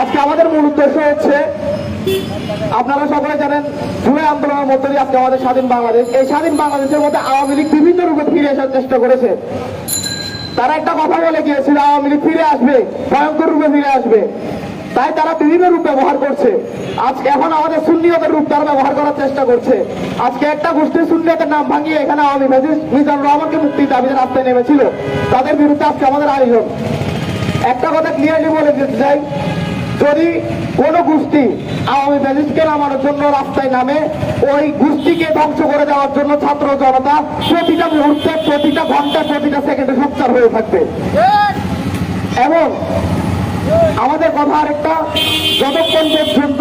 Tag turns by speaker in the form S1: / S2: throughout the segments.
S1: আজকে আমাদের মূল উদ্দেশ্য হচ্ছে, আপনারা সকলে জানেন, জুলাই আন্দোলনের মধ্যে আজকে আমাদের স্বাধীন বাংলাদেশ। এই স্বাধীন বাংলাদেশের মধ্যে আওয়ামী লীগ বিভিন্ন রূপে ফিরে আসার চেষ্টা করেছে। তারা একটা কথা বলে গিয়েছিল, আওয়ামী লীগ ফিরে আসবে, ভয়ঙ্কর রূপে ফিরে আসবে। তাই তারা বিভিন্ন রূপ ব্যবহার করছে। আজকে এখন আমাদের সুন্নিয়তের রূপ তারা ব্যবহার করার চেষ্টা করছে। আজকে একটা গোষ্ঠীর সুন্নিয়তের নাম ভাঙিয়ে এখানে আওয়ামী ফ্যাসিস্ট মিজানুর রহমানকে মুক্তির দাবিতে রাস্তায় নেমেছিল। তাদের বিরুদ্ধে আজকে আমাদের আয়োজন। একটা কথা ক্লিয়ারলি বলে দিতে চাই যদি কোন গোষ্ঠী আওয়ামী ফ্যাসিস্টকে নামানোর জন্য রাস্তায় নামে, ওই গোষ্ঠীকে ধ্বংস করে দেওয়ার জন্য ছাত্র জনতা প্রতিটা মুহূর্তে, প্রতিটা ঘণ্টা প্রতিটা সেকেন্ডে সোচ্চার হয়ে থাকবে। এবং আমাদের কথা আরেকটা, যতক্ষণ পর্যন্ত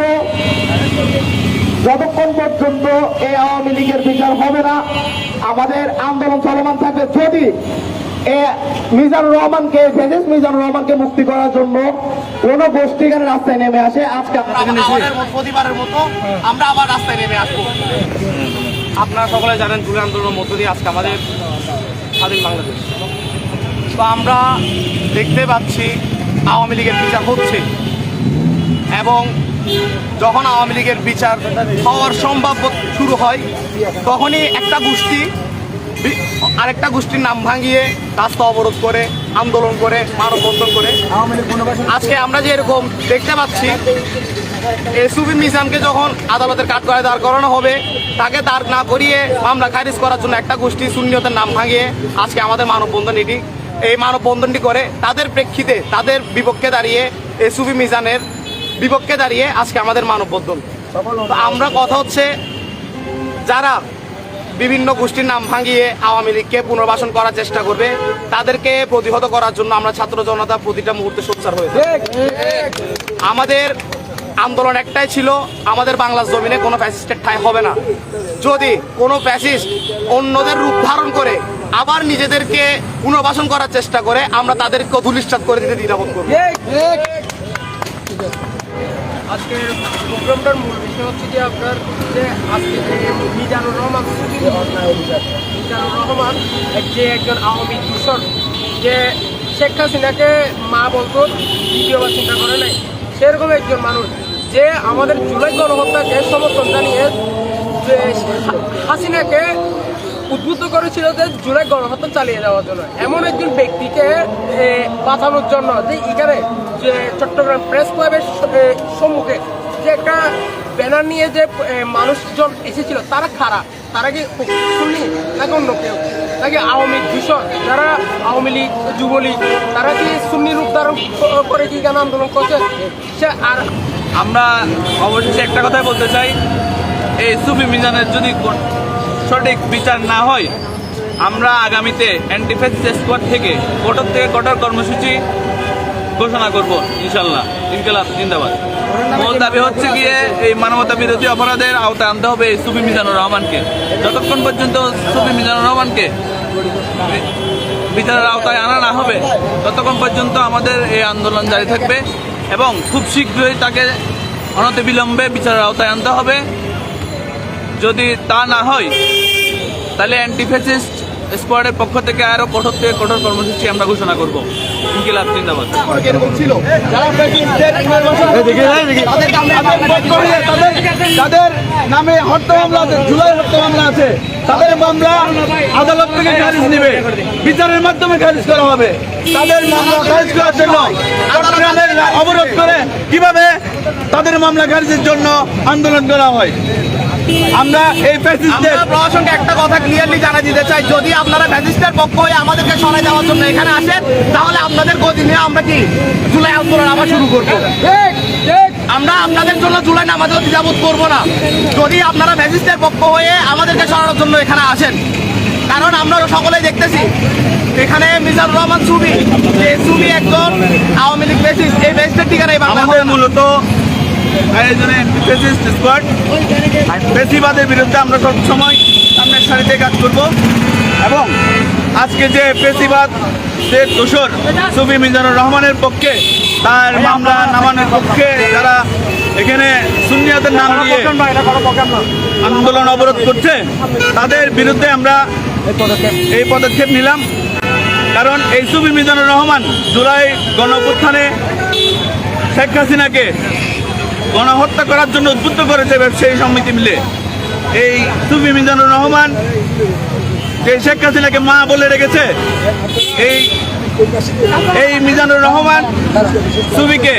S1: যতক্ষণ পর্যন্ত এই আওয়ামী লীগের বিচার হবে না, আমাদের আন্দোলন চলমান থাকবে। যদি মিজানুর রহমানকে ফেজেস মিজানুর রহমানকে মুক্তি করার জন্য কোন গোষ্ঠী এখানে রাস্তায় নেমে আসে। আজকে
S2: প্রতিবারের মতো আমরা আবার রাস্তায় নেমে আসব। আপনারা সকলে জানেন জুলাই আন্দোলনের মধ্য দিয়ে আজকে আমাদের স্বাধীন বাংলাদেশ। তো আমরা দেখতে পাচ্ছি আওয়ামী লীগের বিচার হচ্ছে। এবং যখন আওয়ামী লীগের বিচার হওয়ার সম্ভাব্য শুরু হয় তখনই একটা গোষ্ঠী আরেকটা গোষ্ঠীর নাম ভাঙিয়ে রাস্তা অবরোধ করে আন্দোলন করে মানববন্ধন করে। আজকে আমরা যে এরকম দেখতে পাচ্ছি এসুবি মিজানকে যখন আদালতের কাঠগড়ায় দাঁড় করানো হবে তাকে দাঁড় না করিয়ে মামলা খারিজ করার জন্য একটা গোষ্ঠী শূন্যতের নাম ভাঙিয়ে আজকে আমাদের মানববন্ধন এটি এই মানববন্ধনটি করে। তাদের প্রেক্ষিতে তাদের বিপক্ষে দাঁড়িয়ে এসুবি মিজানের বিপক্ষে দাঁড়িয়ে আজকে আমাদের মানববন্ধন। আমরা কথা হচ্ছে যারা বিভিন্ন গোষ্ঠীর নাম ভাঙিয়ে আওয়ামী লীগকে পুনর্বাসন করার চেষ্টা করবে। তাদেরকে প্রতিহত করার জন্য আমরা ছাত্র জনতা প্রতিটা মুহূর্তে সোচ্চার হয়েছে আমাদের আন্দোলন একটাই ছিল আমাদের বাংলার জমিনে কোনো ফ্যাসিস্টের ঠাঁই হবে না। যদি কোনো ফ্যাসিস্ট অন্যদের রূপ ধারণ করে আবার নিজেদেরকে পুনর্বাসন করার চেষ্টা করে আমরা তাদেরকে ধুলিশ্বাত করে দিতে দ্বিধাবোধ করব।
S3: আজকের প্রোগ্রামটার মূল বিষয় হচ্ছে যে আপনার যে আজকে যে মিজানুর রহমান মিজানুর রহমান যে একজন আওয়ামী দূষণ যে শেখ হাসিনাকে মা বলতো দ্বিতীয়বার চিন্তা করে নাই। সেরকম একজন মানুষ, যে আমাদের জুলাই গণহত্যাকে সমর্থন জানিয়ে হাসিনাকে উদ্বুদ্ধ করেছিল যে জুলাই গণহত্যা চালিয়ে যাওয়ার জন্য। এমন একজন ব্যক্তিকে বাঁচানোর জন্য যে এখানে যে চট্টগ্রাম প্রেস ক্লাবের সম্মুখে যে একটা ব্যানার নিয়ে যে মানুষজন এসেছিল, তারা খারাপ তারা কি শুনি নাকি অন্য কেউ? নাকি আওয়ামী দূষণ যারা আওয়ামী লীগ, যুবলীগ, তারা কি সুন্নি রূপ ধারণ করে কি কেন আন্দোলন করছে? সে আর
S4: আমরা অবশেষে একটা কথাই বলতে চাই, এই সুফি মিজানের যদি সঠিক বিচার না হয়, আমরা আগামীতে অ্যান্টিফেসিস স্কোয়াড থেকে কঠোর থেকে কঠোর কর্মসূচি ঘোষণা করব ইনশাল্লাহ ইনকালাব, জিন্দাবাদ। মূল দাবি হচ্ছে গিয়ে এই মানবতা বিরোধী অপরাধের আওতায় আনতে হবে সুফি মিজানুর রহমানকে। যতক্ষণ পর্যন্ত সুফি মিজানুর রহমানকে বিচারের আওতায় আনা না হবে, ততক্ষণ পর্যন্ত আমাদের এই আন্দোলন জারি থাকবে এবং খুব শীঘ্রই তাকে অনতি বিলম্বে বিচারের আওতায় আনতে হবে। যদি তা না হয়, তাহলে অ্যান্টিফেসিস্ট স্কোয়াডের পক্ষ থেকে আরও কঠোর থেকে কঠোর কর্মসূচি আমরা ঘোষণা করব। ইনকিলাব, জিন্দাবাদ।
S1: তাদের
S5: নামে হত্যা মামলা আছে, জুলাই হত্যা মামলা আছে। তাদের মামলা আদালত থেকে খারিজ নেবে। বিচারের মাধ্যমে খারিজ করা হবে। তাদের মামলা খারিজ করার জন্য অবরোধ করে। কীভাবে তাদের মামলা খারিজের জন্য আন্দোলন করা হয়? আমরা এই ফ্যাসিস্টদের
S2: প্রশাসনকে একটা কথা ক্লিয়ারলি জানা দিতে চাই যদি আপনারা ফ্যাসিস্টের পক্ষ হয়ে আমাদেরকে সরাই দেওয়ার জন্য এখানে আসেন তাহলে আপনাদের গতি নিয়ে আমরা কি জুলাই আন্দোলন আবার শুরু করব? আমরা আপনাদের জন্য জুলাই নামাজও দ্বিধাবোধ করব না। যদি আপনারা ফ্যাসিস্টের পক্ষ হয়ে আমাদেরকে সরানোর জন্য এখানে আসেন কারণ আমরা সকলেই দেখতেছি এখানে মিজানুর রহমান সুবি সুবি একজন আওয়ামী লীগ ফ্যাসিস্ট এই ফ্যাসিস্টের ঠিকানা
S5: আমাদের মূলত আয়োজনে ফ্যাসিস্ট স্কোয়াড বেশিবাদের বিরুদ্ধে আমরা সবসময় সামনের সারিতে কাজ করব। এবং আজকে যে পেশিবাদ যে দোষর সুবি মিজানুর রহমানের পক্ষে তার মামলা নামানোর পক্ষে যারা এখানে সুনিয়াদের নাম দিয়ে আন্দোলন অবরোধ করছে তাদের বিরুদ্ধে আমরা এই পদক্ষেপ। নিলাম। কারণ এই সুবি মিজানুর রহমান জুলাই গণ শেখ হাসিনাকে গণহত্যা করার জন্য উদ্বুদ্ধ করেছে ব্যবসায়ী সমিতি মিলে। এই সুফি মিজানুর রহমান, যে শেখ হাসিনাকে মা বলে রেখেছে, এই এই মিজানুর রহমান সুবিকে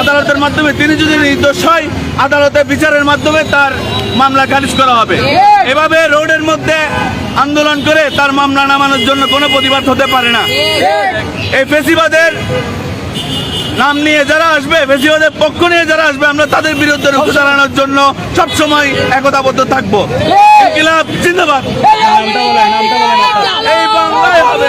S5: আদালতের মাধ্যমে, তিনি যদি নির্দোষ হয়, আদালতে বিচারের মাধ্যমে তার মামলা খারিজ করা হবে। এভাবে রোডের মধ্যে আন্দোলন করে তার মামলা নামানোর জন্য কোনো প্রতিবাদ হতে পারে না। এই ফেসিবাদের নাম নিয়ে যারা আসবে ফেসিবাদের পক্ষ নিয়ে যারা আসবে আমরা তাদের বিরুদ্ধে রুখে দাঁড়ানোর জন্য সবসময় একতাবদ্ধ থাকব। ইনকিলাব জিন্দাবাদ। এই বাংলায় হবে।